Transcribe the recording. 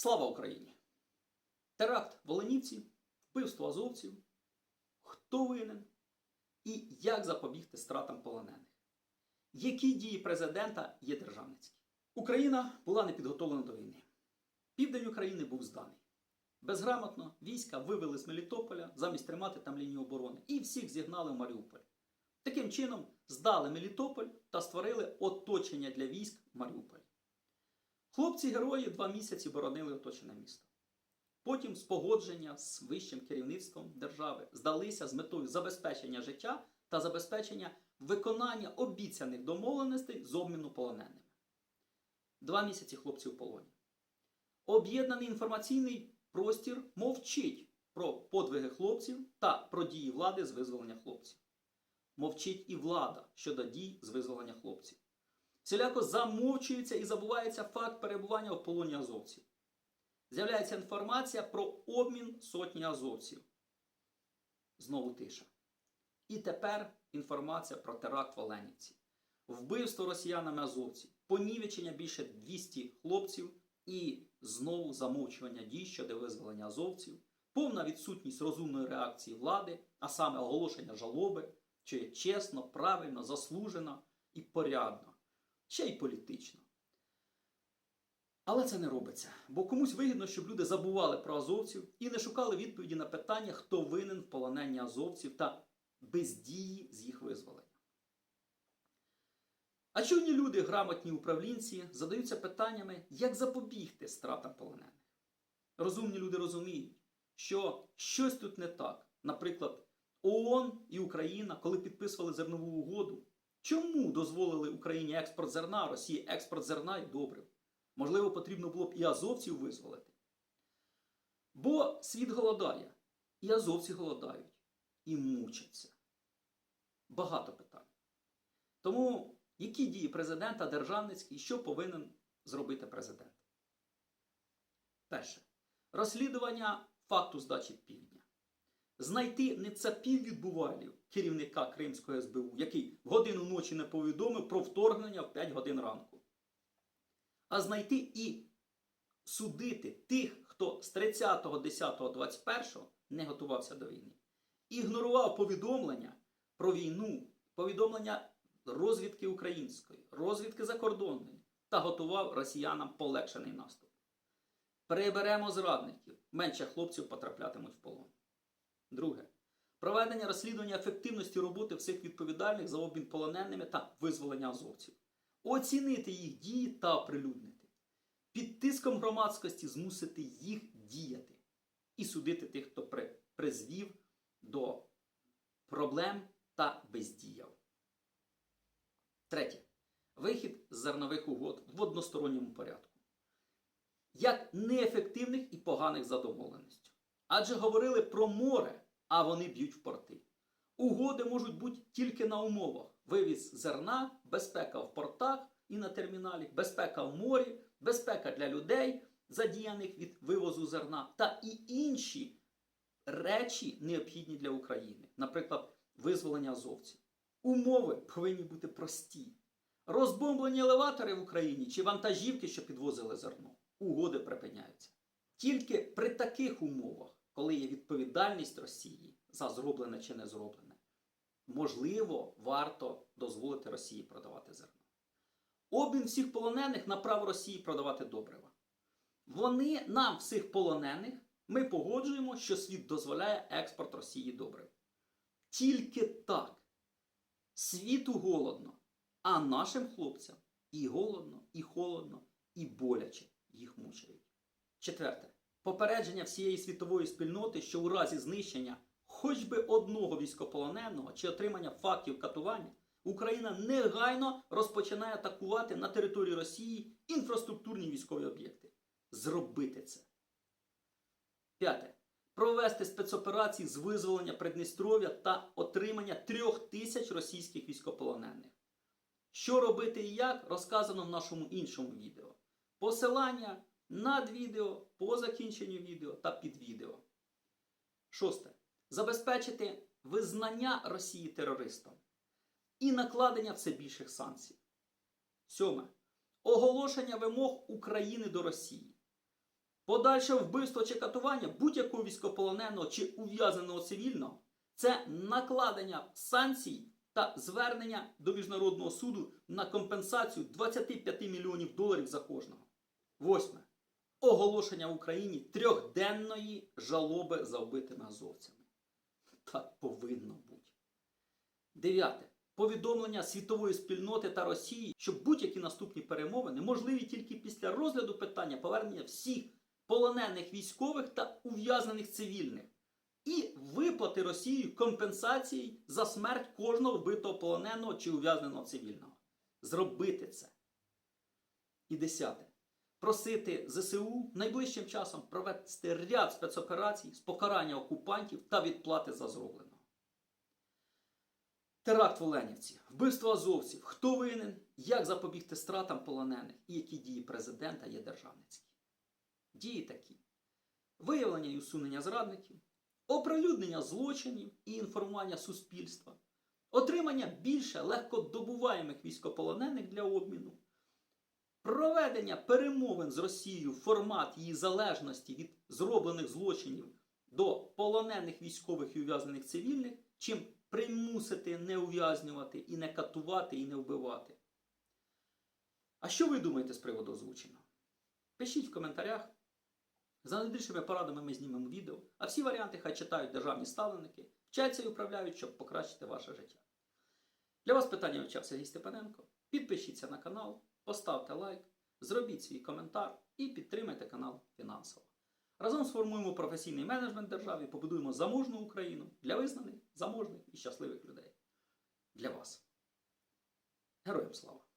Слава Україні! Теракт в Оленівці, вбивство азовців. Хто винен і як запобігти стратам полонених? Які дії президента є державницькі? Україна була не підготовлена до війни. Південь України був зданий. Безграмотно війська вивели з Мелітополя замість тримати там лінію оборони і всіх зігнали в Маріуполь. Таким чином здали Мелітополь та створили оточення для військ в Маріуполі. Хлопці-герої два місяці боронили оточене місто. Потім з погодження з вищим керівництвом держави здалися з метою забезпечення життя та забезпечення виконання обіцяних домовленостей з обміну полоненими. Два місяці хлопці в полоні. Об'єднаний інформаційний простір мовчить про подвиги хлопців та про дії влади з визволення хлопців. Мовчить і влада щодо дій з визволення хлопців. Всіляко замовчується і забувається факт перебування в полоні азовців. З'являється інформація про обмін сотні азовців. Знову тиша. І тепер інформація про теракт в Оленівці. Вбивство росіянами азовців, понівечення більше 200 хлопців і знову замовчування дій щодо визволення азовців, повна відсутність розумної реакції влади, а саме оголошення жалоби, є чесно, правильно, заслужено і порядно, ще й політично. Але це не робиться, бо комусь вигідно, щоб люди забували про азовців і не шукали відповіді на питання, хто винен в полоненні азовців та бездії з їх визволення. А чуйні люди, грамотні управлінці, задаються питаннями, як запобігти стратам полонених. Розумні люди розуміють, що щось тут не так. Наприклад, ООН і Україна, коли підписували зернову угоду, чому дозволили Україні експорт зерна, Росії експорт зерна і добрив? Можливо, потрібно було б і азовців визволити. Бо світ голодає, і азовці голодають, і мучаться. Багато питань. Тому які дії президента державницькі, що повинен зробити президент? Перше. Розслідування факту здачі півдня. Знайти не цапів відбувалів керівника Кримського СБУ, який ночі не повідомив про вторгнення в 5 годин ранку. А знайти і судити тих, хто з 30.10.21 не готувався до війни. Ігнорував повідомлення про війну, повідомлення розвідки української, розвідки закордонної та готував росіянам полегшений наступ. Приберемо зрадників, менше хлопців потраплятимуть в полон. Друге. Проведення розслідування ефективності роботи всіх відповідальних за обмін полоненими та визволення азовців. Оцінити їх дії та оприлюднити. Під тиском громадськості змусити їх діяти і судити тих, хто при, призвів до проблем та бездіяв. Третє. Вихід з зернових угод в односторонньому порядку. Як неефективних і поганих за домовленістю. Адже говорили про море, а вони б'ють в порти. Угоди можуть бути тільки на умовах: вивіз зерна, безпека в портах і на терміналі, безпека в морі, безпека для людей, задіяних від вивозу зерна, та і інші речі необхідні для України, наприклад, визволення азовців. Умови повинні бути прості. Розбомблені елеватори в Україні чи вантажівки, що підвозили зерно, угоди припиняються. Тільки при таких умовах, коли є відповідальність Росії за зроблене чи не зроблене, можливо, варто дозволити Росії продавати зерно. Обмін всіх полонених на право Росії продавати добрива. Вони нам, всіх полонених, ми погоджуємо, що світ дозволяє експорт Росії добрив. Тільки так. Світу голодно, а нашим хлопцям і голодно, і холодно, і боляче їх мучають. Четверте. Попередження всієї світової спільноти, що у разі знищення хоч би одного військополоненого чи отримання фактів катування, Україна негайно розпочинає атакувати на території Росії інфраструктурні військові об'єкти. Зробити це. П'яте. Провести спецоперації з визволення Придністров'я та отримання трьох тисяч російських військополонених. Що робити і як, розказано в нашому іншому відео. Посилання над відео, по закінченню відео та під відео. Шосте. Забезпечити визнання Росії терористом і накладення все більших санкцій. Сьоме. Оголошення вимог України до Росії. Подальше вбивство чи катування будь-якого військополоненого чи ув'язненого цивільного це накладення санкцій та звернення до Міжнародного суду на компенсацію 25 мільйонів доларів за кожного. Восьме. Оголошення в Україні трьохденної жалоби за вбитими азовцями. Так повинно бути. Дев'яте. Повідомлення світової спільноти та Росії, що будь-які наступні перемовини можливі тільки після розгляду питання повернення всіх полонених військових та ув'язнених цивільних і виплати Росією компенсації за смерть кожного вбитого полоненого чи ув'язненого цивільного. Зробити це. І десяте. Просити ЗСУ найближчим часом провести ряд спецоперацій з покарання окупантів та відплати за зробленого. Теракт в Оленівці, вбивство азовців, хто винен, як запобігти стратам полонених? І які дії президента є державницькі. Дії такі: виявлення і усунення зрадників, оприлюднення злочинів і інформування суспільства, отримання більше легкодобуваємих військополонених для обміну, проведення перемовин з Росією формат її залежності від зроблених злочинів до полонених військових і ув'язнених цивільних, чим примусити не ув'язнювати і не катувати і не вбивати. А що ви думаєте з приводу озвученого? Пишіть в коментарях. За найбільшими порадами ми знімемо відео, а всі варіанти хай читають державні ставленики, вчаться і управляють, щоб покращити ваше життя. Для вас питання вивчав Сергій Степаненко. Підпишіться на канал, поставте лайк, зробіть свій коментар і підтримайте канал фінансово. Разом сформуємо професійний менеджмент держави, побудуємо заможну Україну для визнаних, заможних і щасливих людей. Для вас. Героям слава!